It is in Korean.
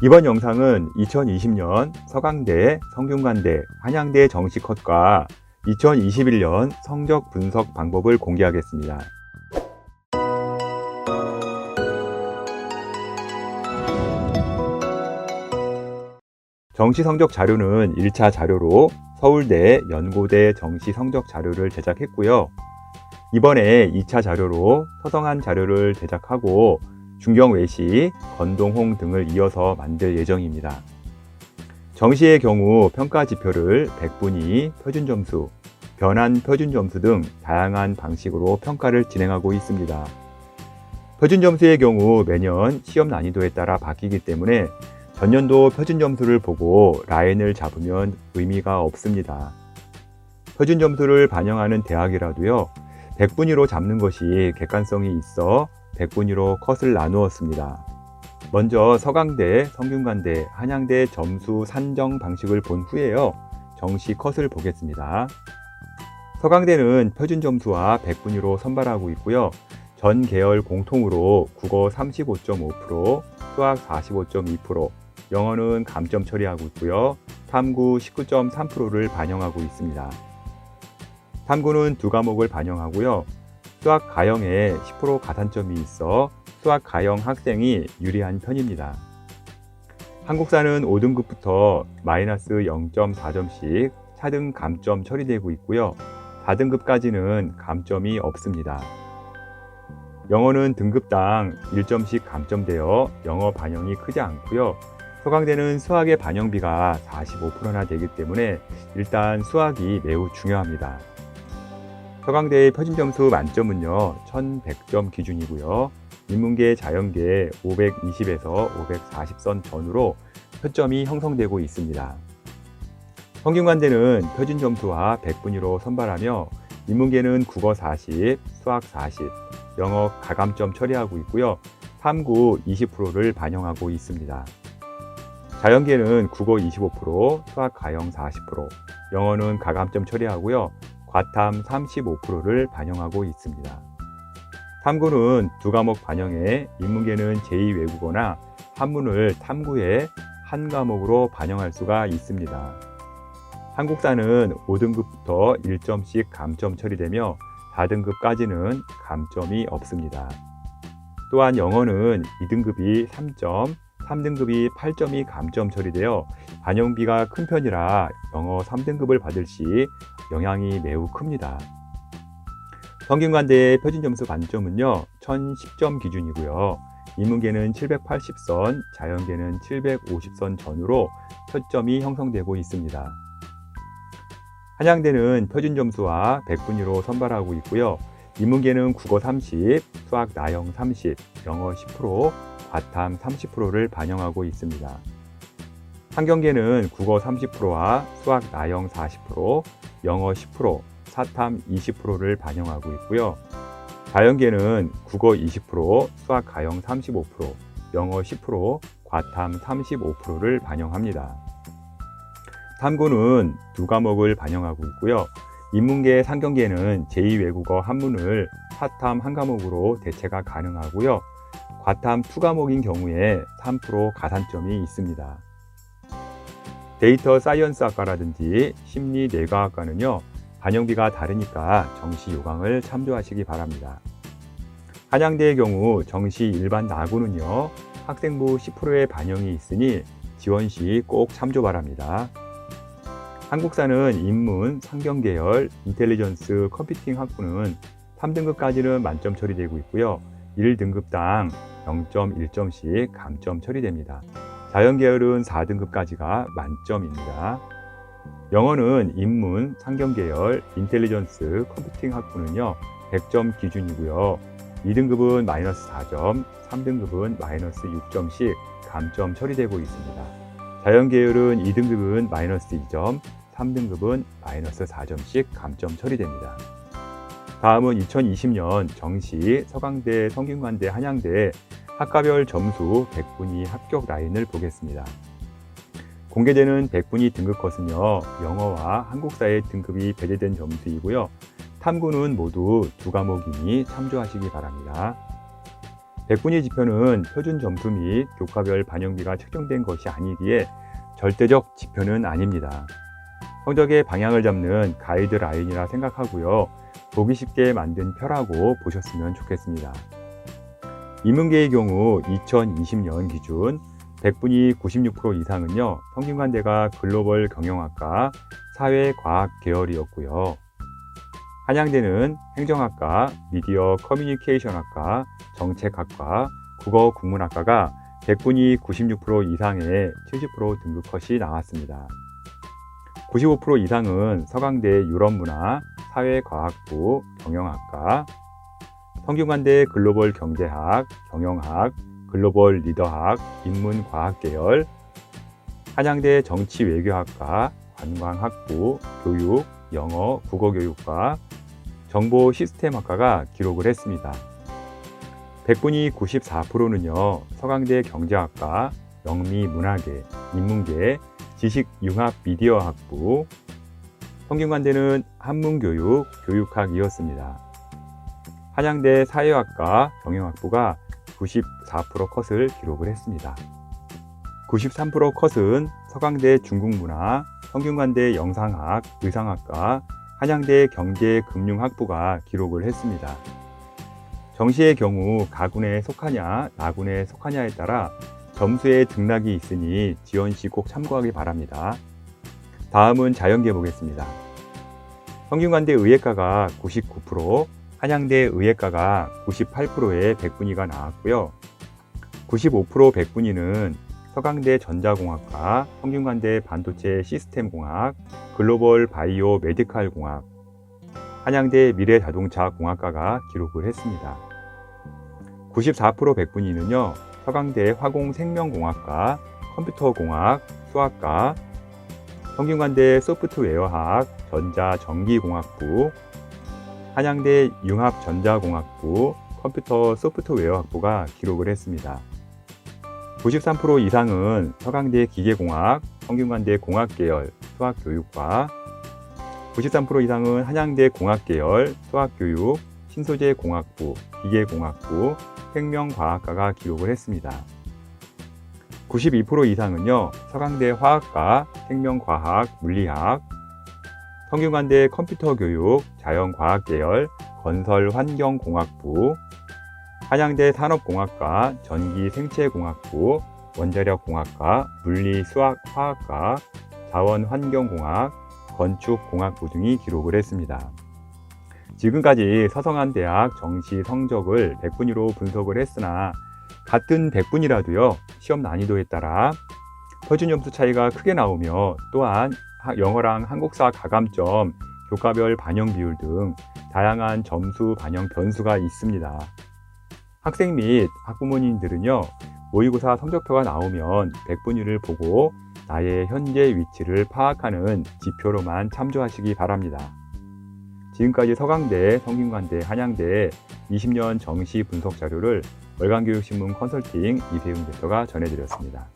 이번 영상은 2020년 서강대, 성균관대, 한양대 정시 컷과 2021년 성적 분석 방법을 공개하겠습니다. 정시 성적 자료는 1차 자료로 서울대, 연고대 정시 성적 자료를 제작했고요. 이번에 2차 자료로 서성한 자료를 제작하고 중경 외시, 건동홍 등을 이어서 만들 예정입니다. 정시의 경우 평가 지표를 백분위, 표준 점수, 변환 표준 점수 등 다양한 방식으로 평가를 진행하고 있습니다. 표준 점수의 경우 매년 시험 난이도에 따라 바뀌기 때문에 전년도 표준 점수를 보고 라인을 잡으면 의미가 없습니다. 표준 점수를 반영하는 대학이라도요, 백분위로 잡는 것이 객관성이 있어 백분위로 컷을 나누었습니다. 먼저 서강대, 성균관대, 한양대 점수 산정 방식을 본 후에요. 정시 컷을 보겠습니다. 서강대는 표준 점수와 백분위로 선발하고 있고요. 전 계열 공통으로 국어 35.5%, 수학 45.2%, 영어는 감점 처리하고 있고요. 탐구 19.3%를 반영하고 있습니다. 탐구는 두 과목을 반영하고요. 수학 가형에 10% 가산점이 있어 수학 가형 학생이 유리한 편입니다. 한국사는 5등급부터 마이너스 0.4점씩 차등 감점 처리되고 있고요. 4등급까지는 감점이 없습니다. 영어는 등급당 1점씩 감점되어 영어 반영이 크지 않고요. 서강대는 수학의 반영비가 45%나 되기 때문에 일단 수학이 매우 중요합니다. 서강대의 표준 점수 만점은요, 1100점 기준이고요. 인문계, 자연계 520에서 540선 전후로 표점이 형성되고 있습니다. 성균관대는 표준 점수와 100분위로 선발하며 인문계는 국어 40, 수학 40, 영어 가감점 처리하고 있고요. 탐구 20%를 반영하고 있습니다. 자연계는 국어 25%, 수학 가형 40%, 영어는 가감점 처리하고요. 과탐 35%를 반영하고 있습니다. 탐구는 두 과목 반영해 인문계는 제2외국어나 한문을 탐구해 한 과목으로 반영할 수가 있습니다. 한국사는 5등급부터 1점씩 감점 처리되며 4등급까지는 감점이 없습니다. 또한 영어는 2등급이 3점, 3등급이 8점이 감점 처리되어 반영비가 큰 편이라 영어 3등급을 받을 시 영향이 매우 큽니다. 성균관대의 표준 점수 반점은요, 1010점 기준이고요. 인문계는 780선, 자연계는 750선 전후로 표점이 형성되고 있습니다. 한양대는 표준 점수와 100분위로 선발하고 있고요. 인문계는 국어 30, 수학 나형 30, 영어 10%, 과탐 30%를 반영하고 있습니다. 환경계는 국어 30%와 수학 나형 40%, 영어 10%, 사탐 20%를 반영하고 있고요. 자연계는 국어 20%, 수학 가형 35%, 영어 10%, 과탐 35%를 반영합니다. 탐구는 두 과목을 반영하고 있고요. 인문계 상경계는 제2외국어 한문을 사탐 한 과목으로 대체가 가능하고요. 과탐 2과목인 경우에 3% 가산점이 있습니다. 데이터 사이언스 학과라든지 심리 뇌과학과는요, 반영비가 다르니까 정시 요강을 참조하시기 바랍니다. 한양대의 경우 정시 일반 나구는요, 학생부 10%의 반영이 있으니 지원 시 꼭 참조 바랍니다. 한국사는 인문, 상경계열, 인텔리전스, 컴퓨팅 학부는 3등급까지는 만점 처리되고 있고요. 1등급당 0.1점씩 감점 처리됩니다. 자연계열은 4등급까지가 만점입니다. 영어는 인문, 상경계열, 인텔리전스, 컴퓨팅 학부는요, 100점 기준이고요. 2등급은 마이너스 4점, 3등급은 마이너스 6점씩 감점 처리되고 있습니다. 자연계열은 2등급은 마이너스 2점, 3등급은 마이너스 4점씩 감점 처리됩니다. 다음은 2020년 정시 서강대, 성균관대, 한양대 학과별 점수 100분위 합격 라인을 보겠습니다. 공개되는 100분위 등급 컷은요, 영어와 한국사의 등급이 배제된 점수이고요. 탐구는 모두 두 과목이니 참조하시기 바랍니다. 백분위 지표는 표준 점수 및 교과별 반영비가 책정된 것이 아니기에 절대적 지표는 아닙니다. 성적의 방향을 잡는 가이드라인이라 생각하고요. 보기 쉽게 만든 표라고 보셨으면 좋겠습니다. 인문계의 경우 2020년 기준 100분위 96% 이상은요, 성균관대가 글로벌 경영학과 사회과학 계열이었고요. 한양대는 행정학과, 미디어 커뮤니케이션학과, 정책학과, 국어 국문학과가 100분위 96% 이상의 70% 등급 컷이 나왔습니다. 95% 이상은 서강대 유럽문화, 사회과학부, 경영학과, 성균관대 글로벌 경제학, 경영학, 글로벌 리더학, 인문과학 계열, 한양대 정치외교학과, 관광학부, 교육, 영어, 국어교육과, 정보 시스템학과가 기록을 했습니다. 100분위 94%는요, 서강대 경제학과, 영미문화계, 인문계, 지식융합 미디어학부, 성균관대는 한문교육, 교육학이었습니다. 한양대 사회학과, 경영학부가 94% 컷을 기록을 했습니다. 93% 컷은 서강대 중국문화, 성균관대 영상학, 의상학과, 한양대 경제금융학부가 기록을 했습니다. 정시의 경우 가군에 속하냐, 나군에 속하냐에 따라 점수의 등락이 있으니 지원 시 꼭 참고하기 바랍니다. 다음은 자연계 보겠습니다. 성균관대 의예과가 99%, 한양대 의예과가 98%의 백분위가 나왔고요. 95% 백분위는 서강대 전자공학과, 성균관대 반도체 시스템공학, 글로벌 바이오 메디칼 공학, 한양대 미래 자동차 공학과가 기록을 했습니다. 94% 백분위는요, 서강대 화공 생명공학과, 컴퓨터공학, 수학과, 성균관대 소프트웨어학, 전자전기공학부, 한양대 융합전자공학부, 컴퓨터 소프트웨어 학부가 기록을 했습니다. 93% 이상은 서강대 기계공학, 성균관대 공학계열 수학교육과, 93% 이상은 한양대 공학계열 수학교육, 신소재 공학부, 기계공학부, 생명과학과가 기록을 했습니다. 92% 이상은요, 서강대 화학과, 생명과학, 물리학, 성균관대 컴퓨터 교육, 자연과학 계열, 건설환경공학부, 한양대 산업공학과, 전기생체공학부, 원자력공학과, 물리수학화학과, 자원환경공학, 건축공학부 등이 기록을 했습니다. 지금까지 서성한 대학 정시 성적을 100분위로 분석을 했으나 같은 100분이라도요 시험 난이도에 따라 표준 점수 차이가 크게 나오며 또한 영어랑 한국사 가감점, 교과별 반영 비율 등 다양한 점수 반영 변수가 있습니다. 학생 및 학부모님들은요 모의고사 성적표가 나오면 100분위를 보고 나의 현재 위치를 파악하는 지표로만 참조하시기 바랍니다. 지금까지 서강대, 성균관대, 한양대 20년 정시 분석 자료를 월간교육신문 컨설팅 이세훈 대표가 전해드렸습니다.